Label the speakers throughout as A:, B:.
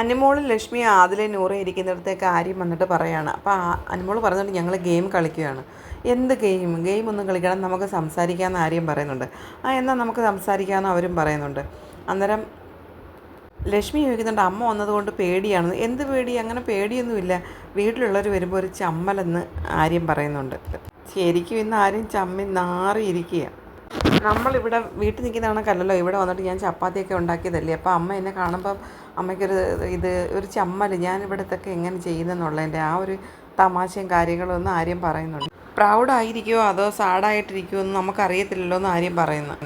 A: അനുമോളും ലക്ഷ്മി ആദിലെ നൂറെ ഇരിക്കുന്നിടത്തേക്ക് ആര്യം വന്നിട്ട് പറയാണ്. അപ്പോൾ അനുമോൾ പറഞ്ഞിട്ട് ഞങ്ങൾ ഗെയിം കളിക്കുകയാണ്. എന്ത് ഗെയിം? ഗെയിം ഒന്നും കളിക്കണം നമുക്ക് സംസാരിക്കാമെന്ന് ആര്യം പറയുന്നുണ്ട്. ആ എന്നാൽ നമുക്ക് സംസാരിക്കാമെന്ന് അവരും പറയുന്നുണ്ട്. അന്നേരം ലക്ഷ്മി ചോദിക്കുന്നുണ്ട് അമ്മ വന്നതുകൊണ്ട് പേടിയാണ് എന്ത് പേടി? അങ്ങനെ പേടിയൊന്നുമില്ല. വീട്ടിലുള്ളവർ വരുമ്പോൾ ഒരു ചമ്മലെന്ന് ആര്യം പറയുന്നുണ്ട്. ശരിക്കും ഇന്ന് ആരും ചമ്മി നാറിയിരിക്കുക നമ്മളിവിടെ വീട്ടിൽ നിൽക്കുന്ന കണക്കല്ലല്ലോ. ഇവിടെ വന്നിട്ട് ഞാൻ ചപ്പാത്തിയൊക്കെ ഉണ്ടാക്കിയതല്ലേ. അപ്പോൾ അമ്മ എന്നെ കാണുമ്പം അമ്മയ്ക്കൊരു ഇത് ഒരു ചമ്മൽ ഞാൻ ഇവിടത്തൊക്കെ എങ്ങനെ ചെയ്യുന്നതെന്നുള്ളതിന്റെ ആ ഒരു തമാശയും കാര്യങ്ങളും ഒന്നും ആര്യം പറയുന്നുണ്ട്. പ്രൗഡായിരിക്കുമോ അതോ സാഡായിട്ടിരിക്കുമോ എന്ന് നമുക്കറിയത്തില്ലല്ലോ എന്ന് ആര്യം പറയുന്നു.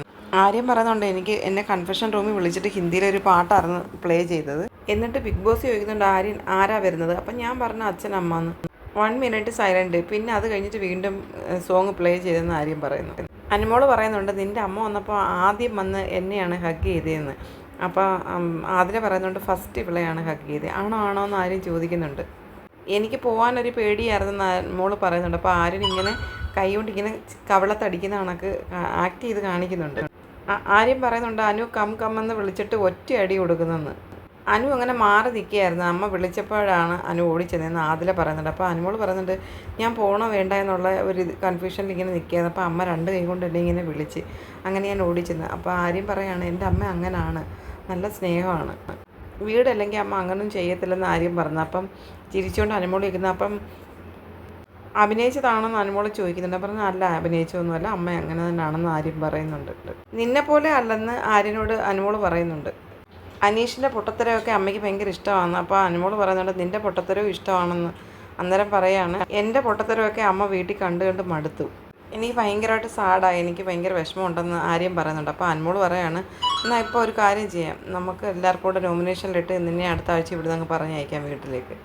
A: ആര്യം പറയുന്നുണ്ട് എനിക്ക് എന്നെ കൺഫെഷൻ റൂമിൽ വിളിച്ചിട്ട് ഹിന്ദിയിലൊരു പാട്ടായിരുന്നു പ്ലേ ചെയ്തത്. എന്നിട്ട് ബിഗ് ബോസ് ചോദിക്കുന്നുണ്ട് ആര്യൻ ആരാ വരുന്നത്? അപ്പം ഞാൻ പറഞ്ഞു അച്ഛൻ അമ്മ എന്ന്. One minute silent. പിന്നെ അത് കഴിഞ്ഞിട്ട് വീണ്ടും സോങ് പ്ലേ ചെയ്തെന്ന് ആര്യം പറയുന്നു. അനുമോൾ പറയുന്നുണ്ട് നിന്റെ അമ്മ വന്നപ്പോൾ ആദ്യം വന്ന് എന്നെയാണ് ഹഗ് ചെയ്തതെന്ന് അപ്പോൾ ആതിര പറയുന്നുണ്ട് ഫസ്റ്റ് ഇവിളെയാണ് ഹഗ് ചെയ്തത് ആണോ ആണോ എന്ന് ആരും ചോദിക്കുന്നുണ്ട്. എനിക്ക് പോകാനൊരു പേടിയായിരുന്നു മോൾ പറയുന്നുണ്ട്. അപ്പോൾ ആരും ഇങ്ങനെ കൈ കൊണ്ട് ഇങ്ങനെ കവളത്തടിക്കുന്ന കണക്ക് ആക്ട് ചെയ്ത് കാണിക്കുന്നുണ്ട്. ആ- ആര്യം പറയുന്നുണ്ട് അനു കം കം എന്ന് വിളിച്ചിട്ട് ഒറ്റ അടി കൊടുക്കുന്നെന്ന്. അനു അങ്ങനെ മാറി നിൽക്കുകയായിരുന്നു. അമ്മ വിളിച്ചപ്പോഴാണ് അനു ഓടിച്ചതെന്ന് ആദില പറയുന്നുണ്ട്. അപ്പോൾ അനുമോൾ പറയുന്നുണ്ട് ഞാൻ പോകണോ വേണ്ട എന്നുള്ള ഒരു കൺഫ്യൂഷനിൽ ഇങ്ങനെ നിൽക്കുകയായിരുന്നു. അപ്പോൾ അമ്മ രണ്ട് കൈ കൊണ്ട് എന്നെ ഇങ്ങനെ വിളിച്ച് അങ്ങനെ ഞാൻ ഓടിച്ചെന്ന്. അപ്പോൾ ആര്യം പറയാണ് എന്റെ അമ്മ അങ്ങനാണ് നല്ല സ്നേഹമാണ്. വീടല്ലെങ്കിൽ അമ്മ അങ്ങനൊന്നും ചെയ്യത്തില്ലെന്ന് ആര്യം പറഞ്ഞു. അപ്പം ചിരിച്ചുകൊണ്ട് അനുമോൾ ഇരിക്കുന്നത് അപ്പം അഭിനയിച്ചതാണെന്ന് അനുമോൾ ചോദിക്കുന്നുണ്ട്. പറഞ്ഞു അല്ല അഭിനയിച്ചതൊന്നുമല്ല. അമ്മ അങ്ങനെ തന്നെയാണെന്ന് ആര്യം പറയുന്നുണ്ട്. നിന്നെപ്പോലെ അല്ലെന്ന് ആര്യനോട് അനുമോൾ പറയുന്നുണ്ട്. അനീഷിന്റെ പൊട്ടത്തരമൊക്കെ അമ്മയ്ക്ക് ഭയങ്കര ഇഷ്ടമാണ്. അപ്പോൾ അനുമോൾ പറയുന്നുണ്ട് നിന്റെ പൊട്ടത്തരവും ഇഷ്ടമാണെന്ന്. അന്നേരം പറയാണ് എന്റെ പൊട്ടത്തരമൊക്കെ അമ്മ വീട്ടിൽ കണ്ട് കണ്ട് മടുത്തു. എനിക്ക് ഭയങ്കരമായിട്ട് സാഡായി എനിക്ക് ഭയങ്കര വിഷമമുണ്ടെന്ന് ആര്യം പറയുന്നുണ്ട്. അപ്പോൾ അനുമോൾ പറയാണ് എന്നാൽ ഇപ്പോൾ ഒരു കാര്യം ചെയ്യാം. നമുക്ക് എല്ലാവർക്കും കൂടെ നോമിനേഷനിലിട്ട് നിന്നെ അടുത്ത ആഴ്ച ഇവിടെ നിന്ന് പറഞ്ഞയക്കാം വീട്ടിലേക്ക്.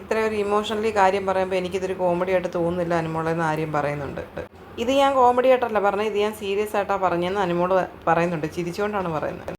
A: ഇത്ര ഒരു ഇമോഷണലി കാര്യം പറയുമ്പോൾ എനിക്കിതൊരു കോമഡി ആയിട്ട് തോന്നുന്നില്ല അനുമോളെന്ന് ആര്യം പറയുന്നുണ്ട്. ഇത് ഞാൻ കോമഡി ആയിട്ടല്ല പറഞ്ഞത് ഇത് ഞാൻ സീരിയസ് ആയിട്ടാണ് പറഞ്ഞതെന്ന് അനുമോൾ പറയുന്നുണ്ട്. ചിരിച്ചുകൊണ്ടാണ് പറയുന്നത്.